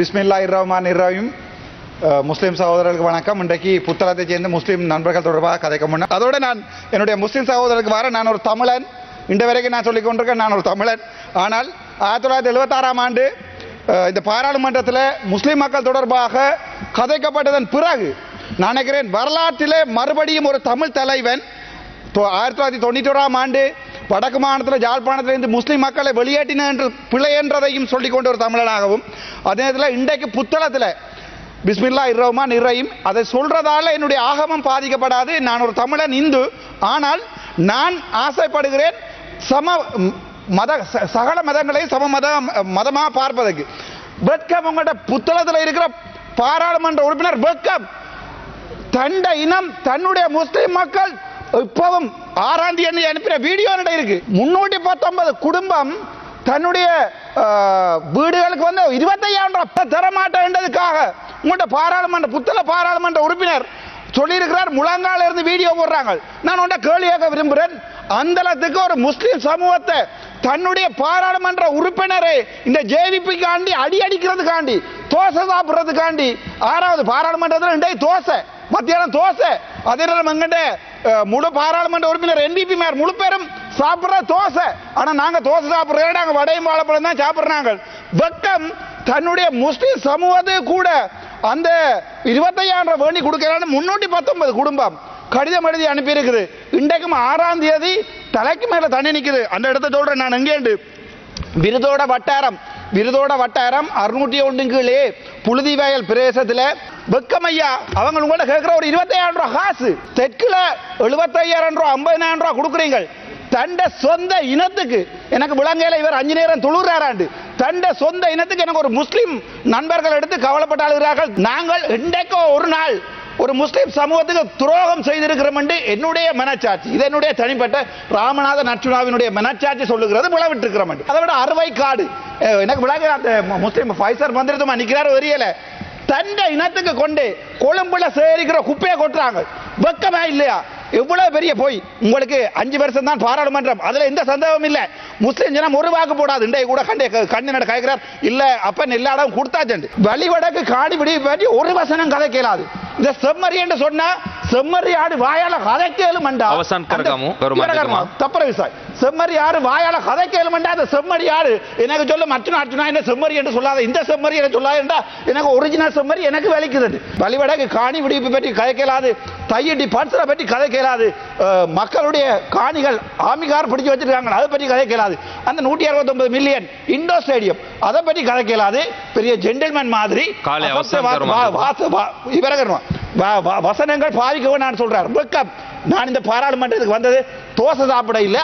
பிஸ்மில்லா இர்ரஹ்மான் இர்ரஹீம் முஸ்லீம் சகோதரர்களுக்கு வணக்கம். இன்றைக்கு புத்தளத்தை சேர்ந்து முஸ்லீம் நண்பர்கள் தொடர்பாக கதைக்க முன்ன அதோடு நான் என்னுடைய முஸ்லீம் சகோதரருக்கு வர நான் ஒரு தமிழன். இன்று வரைக்கும் நான் சொல்லிக் கொண்டிருக்கேன் நான் ஒரு தமிழன். ஆனால் ஆயிரத்தி தொள்ளாயிரத்தி எழுபத்தாறாம் ஆண்டு இந்த பாராளுமன்றத்தில் முஸ்லீம் மக்கள் தொடர்பாக கதைக்கப்பட்டதன் பிறகு நான் நினைக்கிறேன் வரலாற்றிலே மறுபடியும் ஒரு தமிழ் தலைவன். ஆயிரத்தி தொள்ளாயிரத்தி தொண்ணூற்றி ஓராம் ஆண்டு வடக்கு மாநிலத்தில் ஜாழ்ப்பாணத்திலிருந்து முஸ்லீம் மக்களை வெளியேற்றின என்று பிழை என்றதையும் சொல்லிக்கொண்டு ஒரு தமிழனாகவும் அதே நேரத்தில் இன்றைக்கு புத்தளத்தில் பிஸ்மில்லா இர்ரஹ்மான் இர்ரஹீம் அதை சொல்றதால என்னுடைய ஆகமம் பாதிக்கப்படாது. நான் ஒரு தமிழன் இந்து. ஆனால் நான் ஆசைப்படுகிறேன் சம மத ச- சகல மதங்களையும் சம மத மதமாக பார்ப்பதற்கு. வெட்கம் உங்கள்கிட்ட புத்தளத்தில் இருக்கிற பாராளுமன்ற உறுப்பினர் வெட்கம். தண்ட இனம் தன்னுடைய முஸ்லிம் மக்கள் இப்பவும் ஆறாம் தேதி அனுப்பின வீடியோ நட இருக்கு. முன்னூற்றி பத்தொன்பது குடும்பம் தன்னுடைய வீடுகளுக்கு வந்து இருபத்தையாயிரம் ரூபாய் தர மாட்டேன்றதுக்காக உங்கள்கிட்ட பாராளுமன்ற புத்தள பாராளுமன்ற உறுப்பினர் சொல்லியிருக்கிறார். முழங்கால இருந்து வீடியோ போடுறாங்க. நான் உன்ட கேள்வி கேட்க விரும்புகிறேன். அந்தளத்துக்கு ஒரு முஸ்லீம் சமூகத்தை தன்னுடைய பாராளுமன்ற உறுப்பினரை இந்த ஜேவிபிக்காண்டி அடி அடிக்கிறதுக்காண்டி தோசை சாப்பிட்றதுக்காண்டி ஆறாவது பாராளுமன்றத்தில் இன்றைய தோசை மத்தியானம் தோசை அதே நேரம் எங்கிட்ட முழு பாராளுமன்ற உறுப்பினர் என்பிபி மேர் முழு பேரும் சாப்பிட்ற தோசை. ஆனா நாங்க தோசை சாப்பிட்றோம் நாங்க வடையும் வாழைப்பழம் தான் சாப்பிட்றாங்க. வெட்கம் தன்னுடைய முஸ்லிம் சமூகத்தை கூட அந்த இருபத்தையாயிரம் வேண்டி கொடுக்கிறான்னு முன்னூற்றி பத்தொன்பது குடும்பம் கடிதம் எழுதி அனுப்பியிருக்குது. இன்றைக்கும் ஆறாம் தேதி தலைக்கு மேல தண்ணி நிற்குது அந்த இடத்த சொல்றேன் நான் எங்கேண்டு? விருதோட வட்டாரம். விருதோட வட்டாரம் அறுநூற்றி ஒன்று கீழே புழுதி வயல் பிரதேசத்தில். வெக்கமையா அவங்க உங்கள்ட்ட கேட்குற ஒரு இருபத்தையாயிரம் ரூபா காசு. தெற்குல எழுபத்தையாயிரம் ரூபா ஐம்பதாயிரம் ரூபா கொடுக்குறீங்க. தண்ட சொந்த இனத்துக்கு எனக்கு விலங்கையில் இவர் அஞ்சு நேரம் துளுறாராண்டு தண்ட சொந்த இனத்துக்கு எனக்கு ஒரு முஸ்லீம் நண்பர்கள் எடுத்து கவலைப்பட்டாளுகிறார்கள் நாங்கள் இன்றைக்கோ ஒரு நாள் ஒரு முஸ்லீம் சமூகத்துக்கு துரோகம் செய்திருக்கிறோம் என்று என்னுடைய மனச்சாட்சி. இது என்னுடைய தனிப்பட்ட ராமநாத நச்சுனாவினுடைய மனச்சாட்சி சொல்லுகிறது விளவிட்டிருக்கிறோம் என்று அதை விட அறுவை காடு. எனக்கு விளங்க அந்த முஸ்லீம் ஃபைசர் மந்திரத்துமா நிற்கிறார் தெரியல தண்ட இனத்துக்கு கொண்டு கொழும்புல சேரிக்கிற குப்பையை கொட்டுறாங்க. வெக்கமே இல்லையா? எவ்வளவு பெரிய போய் உங்களுக்கு அஞ்சு வருஷம் தான் பாராளுமன்றம். அதுல எந்த சந்தேகமும் இல்ல. முஸ்லிம் ஜனம் ஒரு வாக்கு போடாது. இன்றைய கூட கண்டே கண்ணு நட கேட்கிறார் இல்ல அப்பன் எல்லா இடம் கொடுத்தாச்சு வழிவடக்கு காணிபிடி பற்றி ஒரு வசனம் கதை கேளாது. இந்த செம்மறி என்று சொன்னா செம்மறி ஆடு வாயால கதைக்கேலும் அண்டா அவசான் செம்மறி ஆடு வாயால கதைக்கேலும் அண்டா அந்த செம்மறி ஆடு. எனக்கு சொல்ல மற்ற அர்ஜுனா என்ன செம்மறி என்று சொல்லாத இந்த செம்மறி என்று சொல்லாதண்டா. எனக்கு ஒரிஜினல் செம்மறி எனக்கு விளைக்குது பலிவடக்கு காணி விடுவிப்பு பற்றி கதைக்கலாது தையடி பன்சரை பற்றி கதை கேளாது மக்களுடைய காணிகள் ஆமிகார் பிடிச்சி வச்சிருக்காங்க அதை பற்றி கதை அந்த நூற்றி அறுபத்தொன்பது மில்லியன் இண்டோ ஸ்டேடியம் அதை பற்றி கதை பெரிய ஜென்டில்மேன் மாதிரி இவரகர்மா வா- வா- வசனங்கள் பாதிக்கவும் நான் சொல்றார். வெக்கம். நான் இந்த பாராளுமன்றத்துக்கு வந்தது. தோசை சாப்பிட இல்லை.